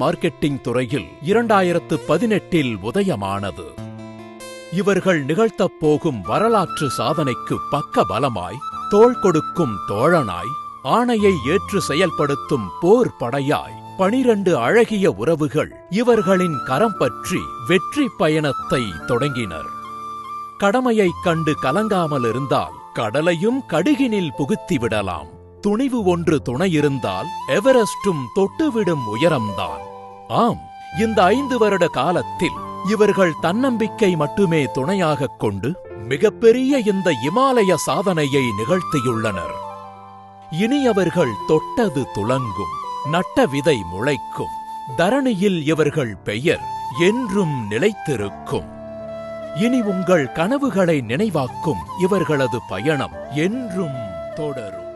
Marketing துறையில் இரண்டாயிரத்து பதினெட்டில் உதயமானது. இவர்கள் நிகழ்த்தப் போகும் வரலாற்று சாதனைக்கு பக்க பலமாய் தோள் கொடுக்கும் தோழனாய் ஆணையை ஏற்று செயல்படுத்தும் போர் படையாய் பனிரண்டு அழகிய உறவுகள் இவர்களின் கரம் பற்றி வெற்றி பயணத்தை தொடங்கினர். கடமையைக் கண்டு கலங்காமல் இருந்தால் கடலையும் கடுகினில் புகுத்திவிடலாம். துணிவு ஒன்று துணையிருந்தால் எவரெஸ்டும் தொட்டுவிடும் உயரம்தான். ஆம் இந்த ஐந்து வருட காலத்தில் இவர்கள் தன்னம்பிக்கை மட்டுமே துணையாகக் கொண்டு மிகப்பெரிய இந்த இமாலய சாதனையை நிகழ்த்தியுள்ளனர். இனி அவர்கள் தொட்டது துலங்கும் நட்ட விதை முளைக்கும் தரணியில் இவர்கள் பெயர் என்றும் நிலைத்திருக்கும். இனி உங்கள் கனவுகளை நினைவாக்கும் இவர்களது பயணம் என்றும் தொடரும்.